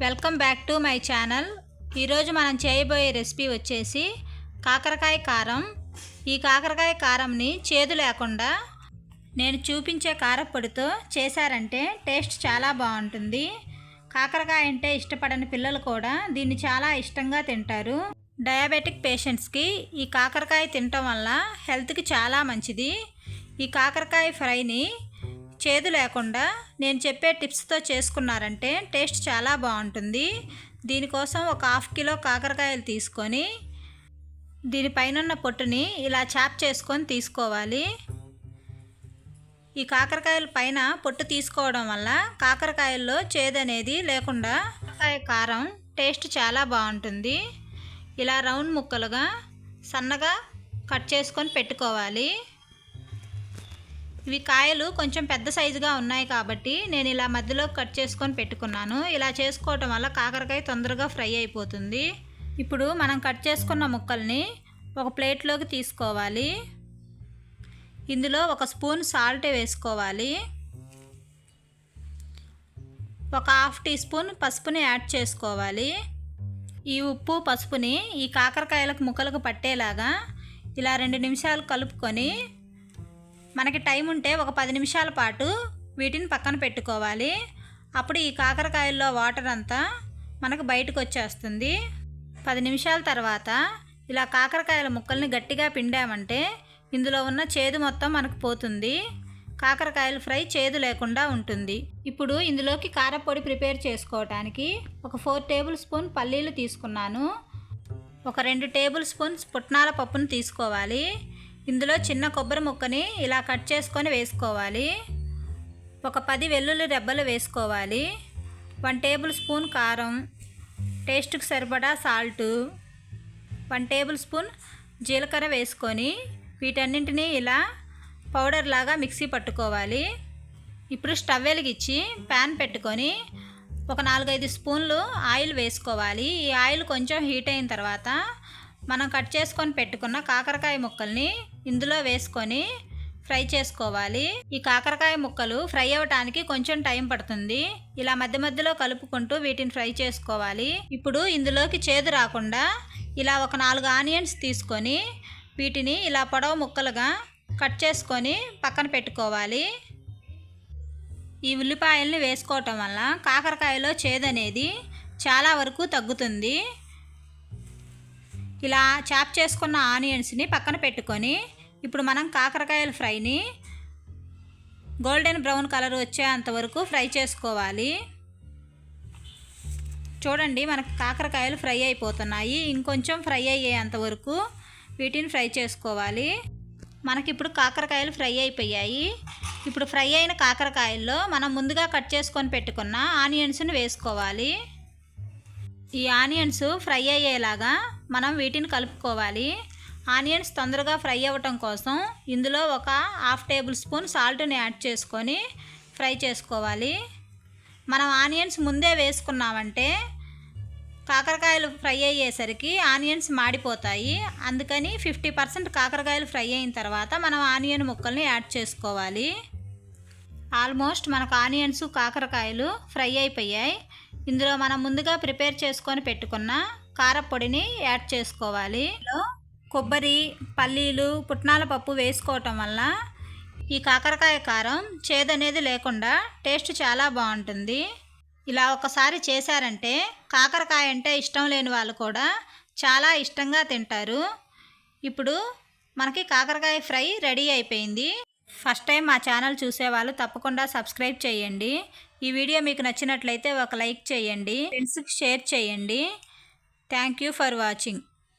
Welcome back to my channel. ఈరోజు మనం చేయబోయే రెసిపీ వచ్చేసి కాకరకాయ కారం. ఈ కాకరకాయ కారంని చేదు లేకుండా నేను చూపించే కారపొడితో చేశారంటే టేస్ట్ చాలా బాగుంటుంది. కాకరకాయ అంటే ఇష్టపడని పిల్లలు కూడా దీన్ని చాలా ఇష్టంగా తింటారు. డయాబెటిక్ పేషెంట్స్కి ఈ కాకరకాయ తినటం వల్ల హెల్త్కి చాలా మంచిది. ఈ కాకరకాయ ఫ్రైని చేదు లేకుండా నేను చెప్పే టిప్స్తో చేసుకున్నారంటే టేస్ట్ చాలా బాగుంటుంది. దీనికోసం ఒక హాఫ్ కిలో కాకరకాయలు తీసుకొని దీనిపైనన్న పొట్టుని ఇలా చాప్ చేసుకొని తీసుకోవాలి. ఈ కాకరకాయల పైన పొట్టు తీసుకోవడం వల్ల కాకరకాయల్లో చేదు అనేది లేకుండా కాకరకాయ కారం టేస్ట్ చాలా బాగుంటుంది. ఇలా రౌండ్ ముక్కలుగా సన్నగా కట్ చేసుకొని పెట్టుకోవాలి. ఇవి కాయలు కొంచెం పెద్ద సైజుగా ఉన్నాయి కాబట్టి నేను ఇలా మధ్యలో కట్ చేసుకొని పెట్టుకున్నాను. ఇలా చేసుకోవటం వల్ల కాకరకాయ తొందరగా ఫ్రై అయిపోతుంది. ఇప్పుడు మనం కట్ చేసుకున్న ముక్కల్ని ఒక ప్లేట్లోకి తీసుకోవాలి. ఇందులో ఒక స్పూన్ సాల్ట్ వేసుకోవాలి. ఒక హాఫ్ టీ స్పూన్ పసుపుని యాడ్ చేసుకోవాలి. ఈ ఉప్పు పసుపుని ఈ కాకరకాయలకు ముక్కలకు పట్టేలాగా ఇలా రెండు నిమిషాలు కలుపుకొని మనకి టైం ఉంటే ఒక పది నిమిషాల పాటు వీటిని పక్కన పెట్టుకోవాలి. అప్పుడు ఈ కాకరకాయల్లో వాటర్ అంతా మనకు బయటకు వచ్చేస్తుంది. పది నిమిషాల తర్వాత ఇలా కాకరకాయల ముక్కల్ని గట్టిగా పిండామంటే ఇందులో ఉన్న చేదు మొత్తం మనకు పోతుంది. కాకరకాయలు ఫ్రై చేదు లేకుండా ఉంటుంది. ఇప్పుడు ఇందులోకి కారపొడి ప్రిపేర్ చేసుకోవటానికి ఒక ఫోర్ టేబుల్ స్పూన్ పల్లీలు తీసుకున్నాను. ఒక రెండు టేబుల్ స్పూన్స్ పుట్నాల పప్పును తీసుకోవాలి. ఇందులో చిన్న కొబ్బరి ముక్కని ఇలా కట్ చేసుకొని వేసుకోవాలి. ఒక పది వెల్లుల్లి రెబ్బలు వేసుకోవాలి. వన్ టేబుల్ స్పూన్ కారం టేస్ట్కి సరిపడా సాల్టు వన్ టేబుల్ స్పూన్ జీలకర్ర వేసుకొని వీటన్నింటినీ ఇలా పౌడర్ లాగా మిక్సీ పట్టుకోవాలి. ఇప్పుడు స్టవ్ వెలిగించి ప్యాన్ పెట్టుకొని ఒక నాలుగైదు స్పూన్లు ఆయిల్ వేసుకోవాలి. ఈ ఆయిల్ కొంచెం హీట్ అయిన తర్వాత మనం కట్ చేసుకొని పెట్టుకున్న కాకరకాయ ముక్కల్ని ఇందులో వేసుకొని ఫ్రై చేసుకోవాలి. ఈ కాకరకాయ ముక్కలు ఫ్రై అవ్వటానికి కొంచెం టైం పడుతుంది. ఇలా మధ్య మధ్యలో కలుపుకుంటూ వీటిని ఫ్రై చేసుకోవాలి. ఇప్పుడు ఇందులోకి చేదు రాకుండా ఇలా ఒక నాలుగు ఆనియన్స్ తీసుకొని వీటిని ఇలా పొడవు ముక్కలుగా కట్ చేసుకొని పక్కన పెట్టుకోవాలి. ఈ ఉల్లిపాయల్ని వేసుకోవటం వల్ల కాకరకాయలో చేదు అనేది చాలా వరకు తగ్గుతుంది. ఇలా చాప్ చేసుకున్న ఆనియన్స్ని పక్కన పెట్టుకొని ఇప్పుడు మనం కాకరకాయల ఫ్రైని గోల్డెన్ బ్రౌన్ కలర్ వచ్చేంత వరకు ఫ్రై చేసుకోవాలి. చూడండి మనకు కాకరకాయలు ఫ్రై అయిపోతున్నాయి. ఇంకొంచెం ఫ్రై అయ్యేంత వరకు వీటిని ఫ్రై చేసుకోవాలి. మనకి ఇప్పుడు కాకరకాయలు ఫ్రై అయిపోయాయి. ఇప్పుడు ఫ్రై అయిన కాకరకాయల్లో మనం ముందుగా కట్ చేసుకొని పెట్టుకున్న ఆనియన్స్ని వేసుకోవాలి. ఈ ఆనియన్స్ ఫ్రై అయ్యేలాగా మనం వీటిని కలుపుకోవాలి. ఆనియన్స్ తొందరగా ఫ్రై అవ్వటం కోసం ఇందులో ఒక హాఫ్ టేబుల్ స్పూన్ సాల్ట్ని యాడ్ చేసుకొని ఫ్రై చేసుకోవాలి. మనం ఆనియన్స్ ముందే వేసుకున్నామంటే కాకరకాయలు ఫ్రై అయ్యేసరికి ఆనియన్స్ మాడిపోతాయి. అందుకని ఫిఫ్టీ పర్సెంట్ కాకరకాయలు ఫ్రై అయిన తర్వాత మనం ఆనియన్ ముక్కల్ని యాడ్ చేసుకోవాలి. ఆల్మోస్ట్ మనకు ఆనియన్స్ కాకరకాయలు ఫ్రై అయిపోయాయి. ఇందులో మనం ముందుగా ప్రిపేర్ చేసుకొని పెట్టుకున్న కారపొడిని యాడ్ చేసుకోవాలి. కొబ్బరి పల్లీలు పుట్నాల పప్పు వేసుకోవటం వల్ల ఈ కాకరకాయ కారం చేదనేది లేకుండా టేస్ట్ చాలా బాగుంటుంది. ఇలా ఒకసారి చేశారంటే కాకరకాయ అంటే ఇష్టం లేని వాళ్ళు కూడా చాలా ఇష్టంగా తింటారు. ఇప్పుడు మనకి కాకరకాయ ఫ్రై రెడీ అయిపోయింది. ఫస్ట్ టైం మా ఛానల్ చూసేవాళ్ళు తప్పకుండా సబ్స్క్రైబ్ చేయండి. ఈ వీడియో మీకు నచ్చినట్లయితే ఒక లైక్ చేయండి. ఫ్రెండ్స్కి షేర్ చేయండి. Thank you for watching